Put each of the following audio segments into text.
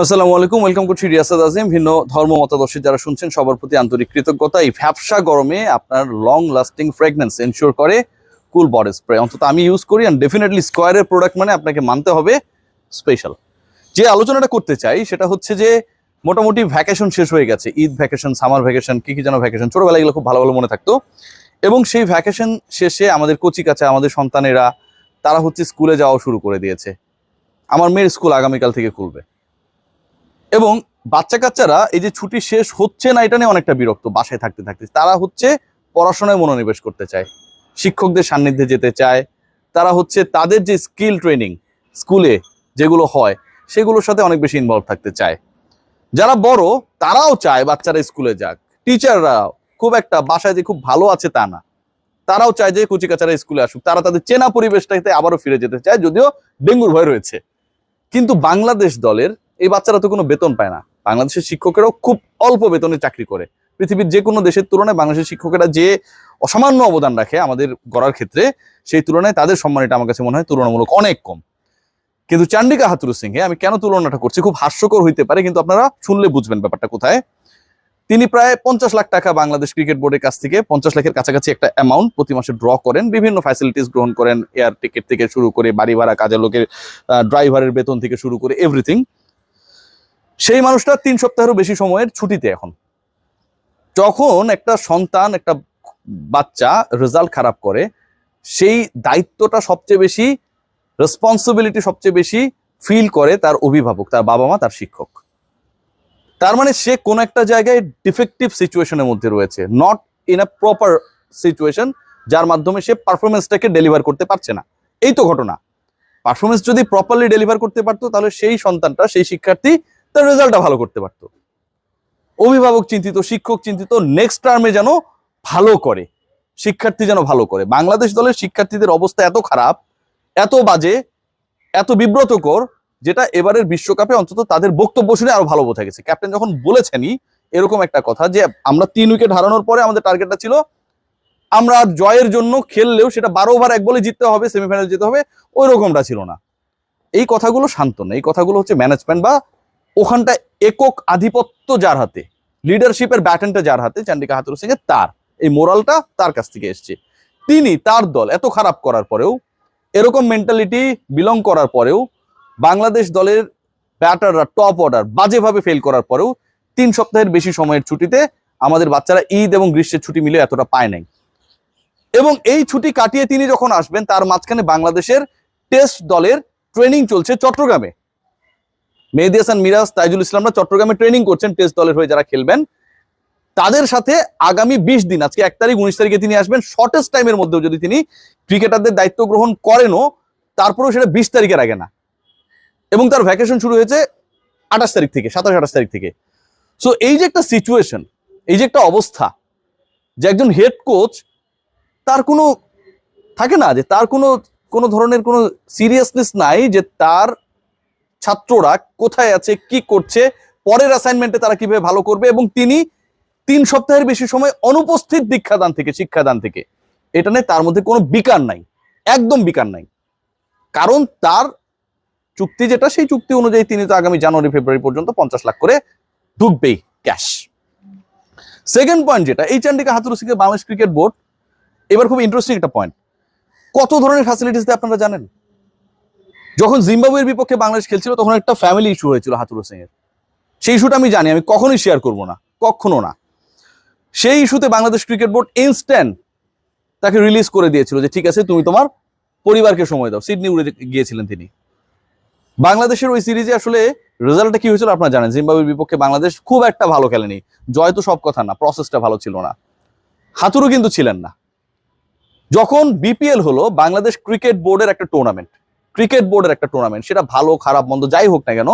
আসসালামু আলাইকুম, ওয়েলকাম করছি রিয়াসাদ আজিম। ভিন্ন ধর্ম মতাদর্শী যারা শুনছেন, সবার প্রতি আন্তরিক কৃতজ্ঞতা। এই ভ্যাবসা গরমে আপনার লং লাস্টিং ফ্রেগনেন্স এনশিওর করে কুল বডি স্প্রে অন্তত আমি ইউজ করি অ্যান্ড ডেফিনেটলি স্কোয়ারের প্রোডাক্ট মানে আপনাকে মানতে হবে স্পেশাল যে আলোচনাটা করতে চাই, সেটা হচ্ছে যে মোটামুটি ভ্যাকেশন শেষ হয়ে গেছে। ঈদ ভ্যাকেশন সামার ভ্যাকেশন কি কি যেন ভ্যাকেশন ছোটবেলায় এগুলো খুব ভালো ভালো মনে থাকতো। এবং সেই ভ্যাকেশন শেষে আমাদের কচি কাছে আমাদের সন্তানেরা, তারা হচ্ছে স্কুলে যাওয়া শুরু করে দিয়েছে। আমার মেয়ের স্কুল আগামীকাল থেকে খুলবে। এবং বাচ্চা কাচ্চারা এই যে ছুটি শেষ হচ্ছে না, এটা নিয়ে অনেকটা বিরক্ত, বাসায় থাকতে থাকতে। তারা হচ্ছে পড়াশোনায় মনোনিবেশ করতে চায়, শিক্ষকদের সান্নিধ্যে যেতে চায়, তারা হচ্ছে তাদের যে স্কিল ট্রেনিং স্কুলে যেগুলো হয়, সেগুলোর সাথে অনেক বেশি ইনভলভ থাকতে চায়। যারা বড়, তারাও চায় বাচ্চারা স্কুলে যাক। টিচাররাও খুব একটা বাসায় যে খুব ভালো আছে তা না। তারাও চায় যে কচি কাচারা স্কুলে আসুক। তারা তাদের চেনা পরিবেশটাতে আবারও ফিরে যেতে চায়, যদিও ডেঙ্গুর ভয় রয়েছে। কিন্তু বাংলাদেশ দলের এই বাচ্চারা তো কোনো বেতন পায় না। বাংলাদেশের শিক্ষকেরাও খুব অল্প বেতনে চাকরি করে। পৃথিবীর যে কোনো দেশের তুলনায় বাংলাদেশের শিক্ষকেরা যে অসামান্য অবদান রাখে আমাদের গড়ার ক্ষেত্রে, সেই তুলনায় তাদের সম্মানটা আমার কাছে মনে হয় তুলনামূলক অনেক কম। কিন্তু চান্ডিকা হাতুরু সিংহে আমি কেন তুলনাটা করছি খুব হাস্যকর হইতে পারে, কিন্তু আপনারা শুনলে বুঝবেন ব্যাপারটা কোথায়। তিনি প্রায় পঞ্চাশ লাখ টাকা বাংলাদেশ ক্রিকেট বোর্ডের কাছ থেকে পঞ্চাশ লাখের কাছাকাছি একটা অ্যামাউন্ট প্রতি মাসে ড্র করেন। বিভিন্ন ফ্যাসিলিটিস গ্রহণ করেন এয়ার টিকিট থেকে শুরু করে, বাড়ি ভাড়া, কাজের লোকের ড্রাইভারের বেতন থেকে শুরু করে এভরিথিং সেই মানুষটা তিন সপ্তাহেরও বেশি সময়ের ছুটিতে এখন। যখন একটা সন্তান, একটা বাচ্চা রেজাল্ট খারাপ করে, সেই দায়িত্বটা সবচেয়ে বেশি রেসপন্সিবিলিটি সবচেয়ে বেশি ফিল করে তার অভিভাবক, তার বাবা মা, তার শিক্ষক। তার মানে সে কোন একটা জায়গায় ডিফেক্টিভ সিচুয়েশনের মধ্যে রয়েছে not in a proper situation যার মাধ্যমে সে পারফরমেন্সটাকে ডেলিভার করতে পারছে না। এই তো ঘটনা। পারফরমেন্স যদি প্রপারলি ডেলিভার করতে পারতো, তাহলে সেই সন্তানটা, সেই শিক্ষার্থী তার রেজাল্টটা ভালো করতে পারতো। অভিভাবক চিন্তিত, শিক্ষক চিন্তিত নেক্সট টার্মে যেন ভালো করে, শিক্ষার্থী যেন ভালো করে। বাংলাদেশ দলের শিক্ষার্থীদের অবস্থা এত খারাপ, এত বাজে, এত বিব্রতকর, যেটা এবারের বিশ্বকাপে অন্তত তাদের বক্তব্য শুনে আরও ভালো বোঝা গেছে। ক্যাপ্টেন যখন বলেছেনই এরকম একটা কথা যে, আমরা তিন উইকেট হারানোর পরে আমাদের টার্গেটটা ছিল, আমরা জয়ের জন্য খেললেও সেটা বারো ওভার এক বলে জিততে হবে সেমিফাইনাল যেতে হবে, ওই রকমটা ছিল না। এই কথাগুলো সান্ত্বনা এই কথাগুলো হচ্ছে ম্যানেজমেন্ট বা ওখানটা একক আধিপত্য যার হাতে লিডারশিপের ব্যাটনটা যার হাতে চান্ডিকা হাতুর সিং তার। এই মোরালটা তার কাছ থেকে এসছে। তিনি তার দল এত খারাপ করার পরেও, এরকম মেন্টালিটি বিলং করার পরেও, বাংলাদেশ দলের ব্যাটাররা টপ অর্ডার বাজেভাবে ফেল করার পরেও, তিন সপ্তাহের বেশি সময়ের ছুটিতে আমাদের বাচ্চারা ঈদ এবং গ্রীষ্মের ছুটি মিলে এতটা পায় নাই। এবং এই ছুটি কাটিয়ে তিনি যখন আসবেন, তার মাঝখানে বাংলাদেশের টেস্ট দলের ট্রেনিং চলছে চট্টগ্রামে। মেহেদি হাসান, মিরাজ, তাইজুল ইসলামরা চট্টগ্রামে ট্রেনিং করছেন টেস্ট দলের হয়ে যারা খেলবেন। তাদের সাথে আগামী বিশ দিন, আজকে এক তারিখ, উনিশ তারিখে তিনি আসবেন। শর্টেস্ট টাইমের মধ্যেও যদি তিনি ক্রিকেটারদের দায়িত্ব গ্রহণ করেনও, তারপরেও সেটা বিশ তারিখের আগে না। এবং তার ভ্যাকেশন শুরু হয়েছে আঠাশ তারিখ থেকে, সাতাশ আঠাশ তারিখ থেকে। সো এই যে একটা সিচুয়েশন এই যে একটা অবস্থা, যে একজন হেড কোচ তার কোনো থাকে না যে তার কোনো কোনো ধরনের কোনো সিরিয়াসনেস নাই যে তার ছাত্ররা কোথায় আছে, কি করছে, পরের অ্যাসাইনমেন্টে তারা কীভাবে ভালো করবে এবং তিনি তিন সপ্তাহের বেশি সময় অনুপস্থিত দীক্ষাদান থেকে, শিক্ষাদান থেকে। এটা নিয়ে তার মধ্যে কোনো বিকার নাই, একদম বিকার নাই। কারণ তার চুক্তি যেটা, সেই চুক্তি অনুযায়ী তিনি তো আগামী জানুয়ারি, ফেব্রুয়ারি পর্যন্ত পঞ্চাশ লাখ করে ঢুকবেই ক্যাশ। সেকেন্ড পয়েন্ট যেটা এই Chandika Hathurusingha Bangladesh cricket board, এবার খুব ইন্টারেস্টিং একটা পয়েন্ট কত ধরনের ফ্যাসিলিটিস আপনারা জানেন? যখন জিম্বাবুয়ের বিপক্ষে বাংলাদেশ খেলছিল, তখন একটা ফ্যামিলি ইস্যু হয়েছিল হাতুর সিং এর সেই ইস্যুটা আমি জানি, আমি কখনোই শেয়ার করব না, কখনো না। সেই ইস্যুতে বাংলাদেশ ক্রিকেট বোর্ড ইনস্ট্যান্ট তাকে রিলিজ করে দিয়েছিল যে, ঠিক আছে, তুমি তোমার পরিবারকে সময় দাও। সিডনি উড়ে গিয়েছিলেন তিনি। বাংলাদেশের ওই সিরিজে আসলে রেজাল্টটা কি হয়েছিল আপনারা জানেন? জিম্বাবুয়ের বিপক্ষে বাংলাদেশ খুব একটা ভালো খেলেনি। জয় তো সব কথা না প্রসেসটা ভালো ছিল না। হাতুরু কিন্তু ছিলেন না। যখন বিপিএল হলো, বাংলাদেশ ক্রিকেট বোর্ডের একটা টুর্নামেন্ট ক্রিকেট বোর্ডের একটা টুর্নামেন্ট সেটা ভালো, খারাপ, মন্দ, যাই হোক না কেন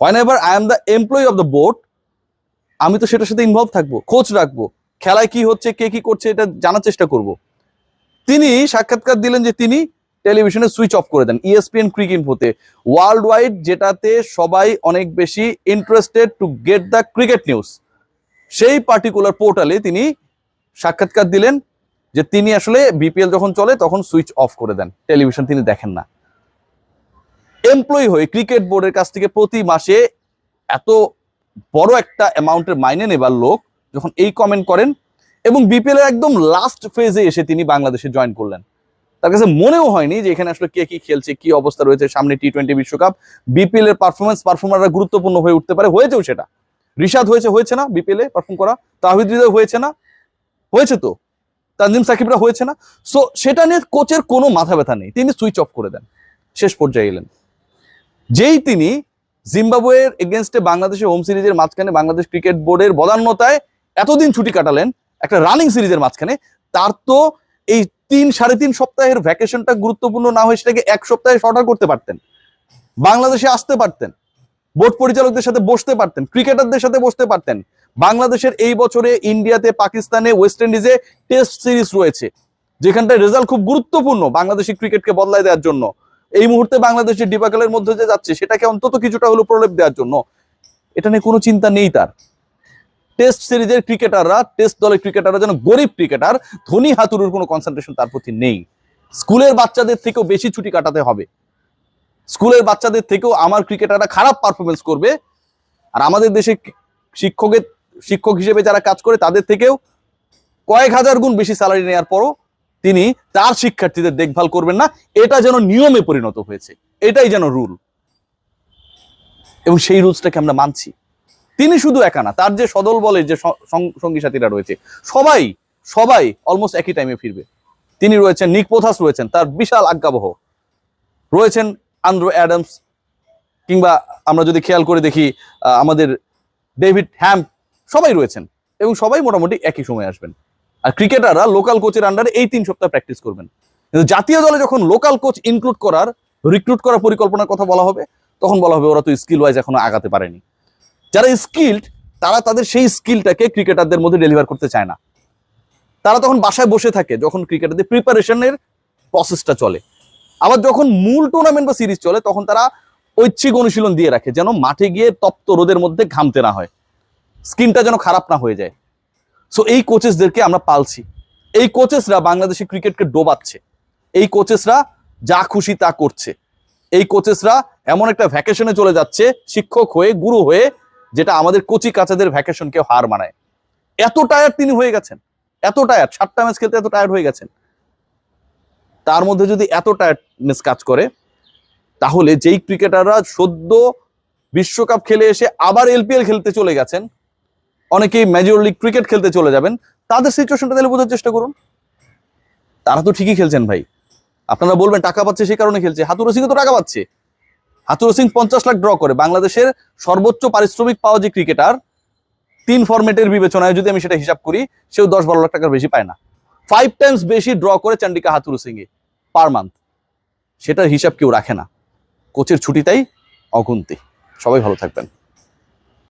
whenever I am the employee of the board আমি তো সেটার সাথে ইনভলভ থাকব খোঁজ রাখব, খেলায় কি হচ্ছে, কে কি করছে, এটা জানার চেষ্টা করব। তিনি সাক্ষাৎকার দিলেন যে তিনি টেলিভিশনে সুইচ অফ করে দেন ইএসপিএন ক্রিকেট হতে ওয়ার্ল্ড ওয়াইড যেটাতে সবাই অনেক বেশি interested to get the cricket news সেই পার্টিকুলার পোর্টালে তিনি সাক্ষাৎকার দিলেন যে তিনি আসলে বিপিএল যখন চলে, তখন সুইচ অফ করে দেন। টেলিভিশন তিনি দেখেন না। এমপ্লয়ি হয়ে ক্রিকেট বোর্ডের কাছ থেকে প্রতি মাসে এত বড় একটা অ্যামাউন্টের মাইনে নেবার লোক যখন এই কমেন্ট করেন এবং বিপিএল এর একদম লাস্ট ফেজে এসে তিনি বাংলাদেশে জয়েন করলেন। তার কাছে মনেও হয়নি যে এখানে আসলে কে কি খেলছে, কি অবস্থা রয়েছে সামনে টি টোয়েন্টি বিশ্বকাপ। বিপিএল এর পারফরমেন্স পারফর্মাররা গুরুত্বপূর্ণ হয়ে উঠতে পারে, হয়েছেও সেটা। রিশাদ হয়েছে হয়েছে না বিপিএল এ পারফর্ম করা। তাহিদ হৃদয় হয়েছে না, হয়েছে তো। তানজিম সাকিবরা হয়েছে না। সো সেটা নিয়ে কোচের কোনো মাথা ব্যথা নেই। তিনি সুইচ অফ করে দেন। শেষ পর্যায়ে এলেন। যেই তিনি জিম্বাবুয়ের এগেনস্টে বাংলাদেশের হোম সিরিজের মাঝখানে বাংলাদেশ ক্রিকেট বোর্ডের বদান্যতায় এতদিন ছুটি কাটালেন, একটা রানিং সিরিজের মাঝখানে, তার তো এই তিন, সাড়ে তিন সপ্তাহের ভ্যাকেশনটা গুরুত্বপূর্ণ না হয়ে সেটাকে এক সপ্তাহে শর্টার করতে পারতেন। বাংলাদেশে আসতে পারতেন বোর্ড পরিচালকদের সাথে বসতে পারতেন ক্রিকেটারদের সাথে বসতে পারতেন। বাংলাদেশের এই বছরে ইন্ডিয়াতে, পাকিস্তানে ওয়েস্ট ইন্ডিজে টেস্ট সিরিজ রয়েছে, যেখানটায় রেজাল্ট খুব গুরুত্বপূর্ণ বাংলাদেশি ক্রিকেটকে বদলায় দেওয়ার জন্য। এই মুহূর্তে বাংলাদেশের ডিপাকালের মধ্যে যে যাচ্ছে, সেটাকে অন্তত কিছুটা হলো প্রলেপ দেওয়ার জন্য। এটা নিয়ে কোনো চিন্তা নেই তার। টেস্ট সিরিজের ক্রিকেটাররা টেস্ট দলের ক্রিকেটাররা যেন গরিব ক্রিকেটার ধনী হাতুরুর কোনো কনসেন্ট্রেশন তার প্রতি নেই। স্কুলের বাচ্চাদের থেকেও বেশি ছুটি কাটাতে হবে। স্কুলের বাচ্চাদের থেকেও আমার ক্রিকেটাররা খারাপ পারফরমেন্স করবে। আর আমাদের দেশে শিক্ষকের, শিক্ষক হিসেবে যারা কাজ করে, তাদের থেকেও কয়েক হাজার গুণ বেশি স্যালারি নেওয়ার পরও তিনি তার শিক্ষার্থীদের দেখভাল করবেন না, এটা যেন নিয়মে পরিণত হয়েছে, এটাই যেন রুল। এবং সেই রুলসটাকে আমরা মানছি। তিনি শুধু একা না, তার যে সদল বলের যে সঙ্গী সাথীরা রয়েছে, সবাই সবাই অলমোস্ট একই টাইমে ফিরবে। তিনি রয়েছেন, নিক পোথাস রয়েছেন, তার বিশাল আজ্ঞাবহ। রয়েছেন আন্দ্রো অ্যাডামস, কিংবা আমরা যদি খেয়াল করে দেখি আমাদের ডেভিড হ্যাম্প সবাই রয়েছেন, এবং সবাই মোটামুটি একই সময় আসবেন। আর ক্রিকেটাররা লোকাল কোচের আন্ডারে এই তিন সপ্তাহ প্র্যাকটিস করবেন। কিন্তু জাতীয় দলে যখন লোকাল কোচ ইনক্লুড করার রিক্রুট করার পরিকল্পনার কথা বলা হবে, তখন বলা হবে ওরা তো স্কিল ওয়াইজ এখনও আগাতে পারেনি। যারা স্কিল্ড তারা তাদের সেই স্কিলটাকে ক্রিকেটারদের মধ্যে ডেলিভার করতে চায় না। তারা তখন বাসায় বসে থাকে যখন ক্রিকেটারদের প্রিপারেশনের প্রসেসটা চলে। আবার যখন মূল টুর্নামেন্ট বা সিরিজ চলে, তখন তারা ঐচ্ছিক অনুশীলন দিয়ে রাখে, যেন মাঠে গিয়ে তপ্ত রোদের মধ্যে ঘামতে না হয়। স্কিনটা যেন খারাপ না হয়ে যায়। সো এই কোচেসদেরকে আমরা পালছি। এই কোচেসরা বাংলাদেশি ক্রিকেটকে ডোবাচ্ছে। এই কোচেসরা যা খুশি তা করছে। এই কোচেসরা এমন একটা ভ্যাকেশনে চলে যাচ্ছে, শিক্ষক হয়ে, গুরু হয়ে, যেটা আমাদের কোচি কাচাদের ভ্যাকেশনকে হার মানায়। এত টায়ার তিনি হয়ে গেছেন। এত টায়ার সাতটা ম্যাচ খেলতে এত টায়ার হয়ে গেছেন। তার মধ্যে যদি এত টায়ার্ডনেস কাজ করে, তাহলে যেই ক্রিকেটাররা সদ্য বিশ্বকাপ খেলে এসে আবার এলপিএল খেলতে চলে গেছেন অনেকেই মেজর লিগ ক্রিকেট খেলতে চলে যাবেন। তাদের সিচুয়েশনটা তাহলে বোঝার চেষ্টা করুন। তারা তো ঠিকই খেলছেন ভাই। আপনারা বলবেন, টাকা পাচ্ছে সেই কারণে খেলছে। হাতুরো সিং তো টাকা পাচ্ছে। হাতুরো সিং পঞ্চাশ লাখ ড্র করে। বাংলাদেশের সর্বোচ্চ পারিশ্রমিক পাওয়া যে ক্রিকেটার তিন ফরম্যাটের বিবেচনায় যদি আমি সেটা হিসাব করি, সেও দশ বারো লাখ টাকার বেশি পায় না। ফাইভ টাইমস বেশি ড্র করে Chandika Hathurusingha a per month সেটার হিসাব কেউ রাখে না। কোচের ছুটি তাই অগুন্তি। সবাই ভালো থাকবেন।